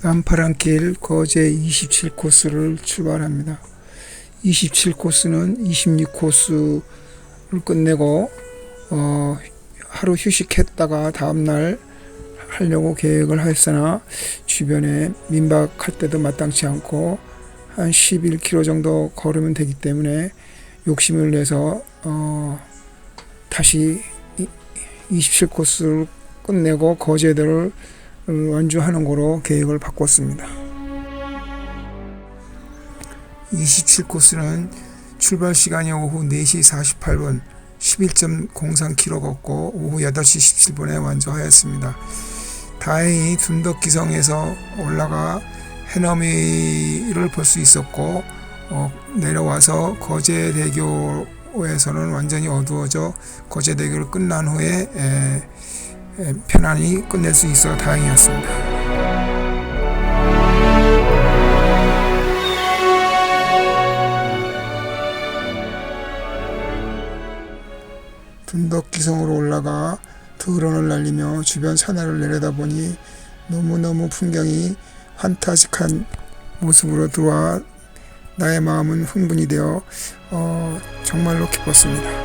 남파랑길 거제 27코스를 출발합니다. 27코스는 26코스를 끝내고 어, 하루 휴식했다가 다음날 하려고 계획을 했으나 주변에 민박할 때도 마땅치 않고 한 11km 정도 걸으면 되기 때문에 욕심을 내서 어, 다시 27코스를 끝내고 거제도를 완주하는 거로 계획을 바꿨습니다. 27코스는 출발 시간이 오후 4시 48분 11.03km 걷고 오후 8시 17분에 완주하였습니다. 다행히 둔덕기성에서 올라가 해넘이를 볼 수 있었고 어, 내려와서 거제대교에서는 완전히 어두워져 거제대교를 끝난 후에 에, 에, 편안히 끝낼 수 있어 다행이었습니다. 둔덕기성으로 올라가 드론을 날리며 주변 산하를 내려다보니 너무너무 풍경이 환타직한 모습으로 들어와 나의 마음은 흥분이 되어 어, 정말로 기뻤습니다.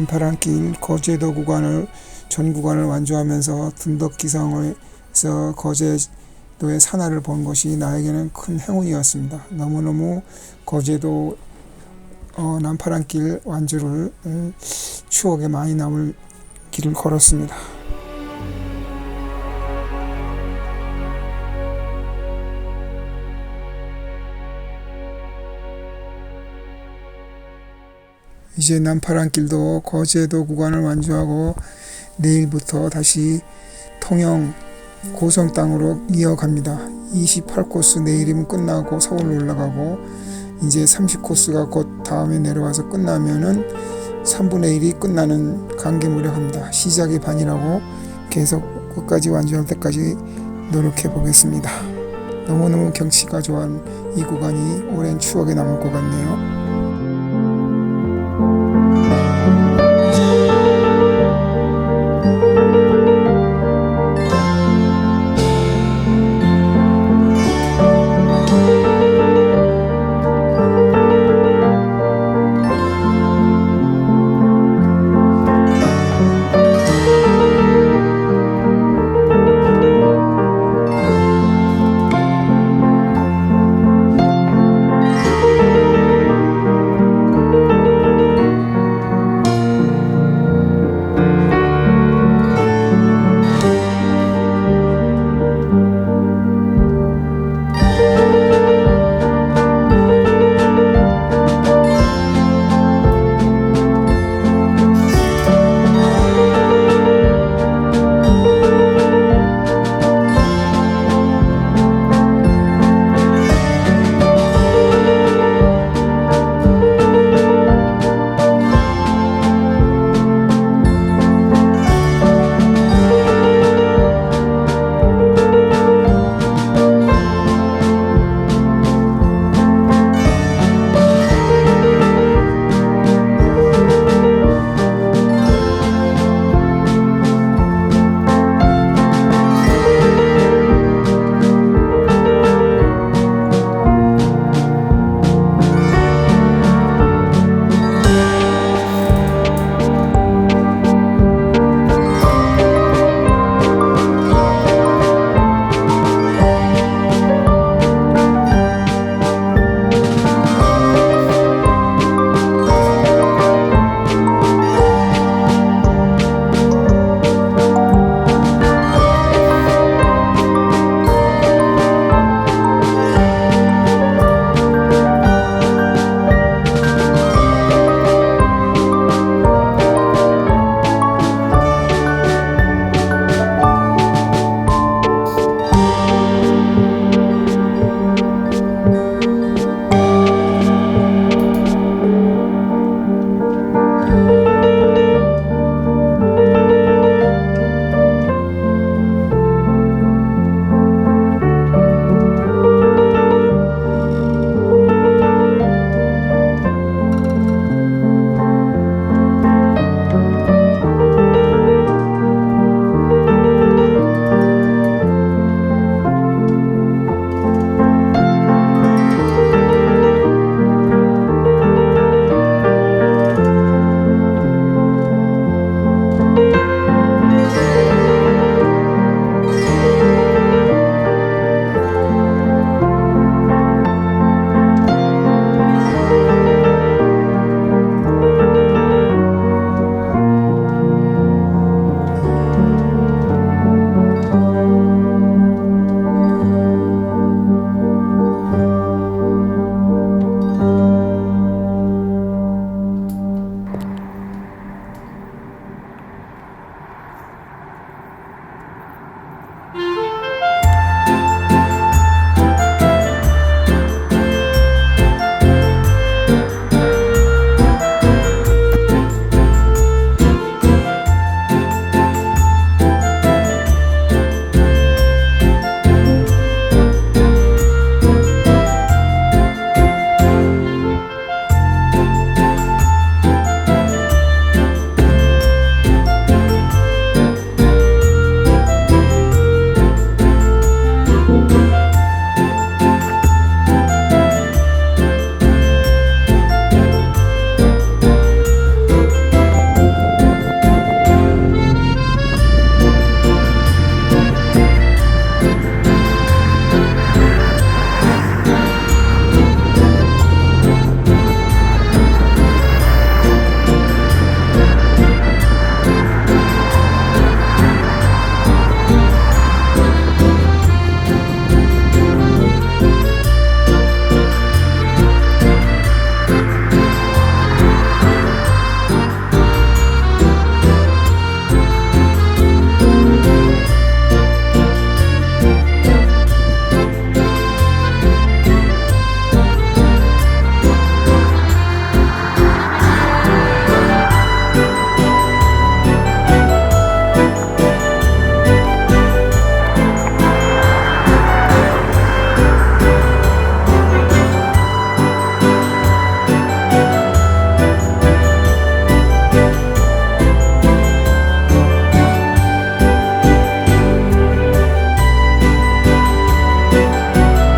남파랑길 거제도 구간을 전 구간을 완주하면서 둔덕기성에서 거제도의 산하를 본 것이 나에게는 큰 행운이었습니다. 너무너무 거제도 어, 남파랑길 완주를 음, 추억에 많이 남을 길을 걸었습니다. 이제 남파랑길도 거제도 구간을 완주하고 내일부터 다시 통영 고성 땅으로 이어갑니다. 28코스 내일이면 끝나고 서울로 올라가고 이제 30코스가 곧 다음에 내려와서 끝나면은 3분의 1이 끝나는 강계무력합니다. 시작이 반이라고 계속 끝까지 완주할 때까지 노력해 보겠습니다. 너무너무 경치가 좋은 이 구간이 오랜 추억에 남을 것 같네요.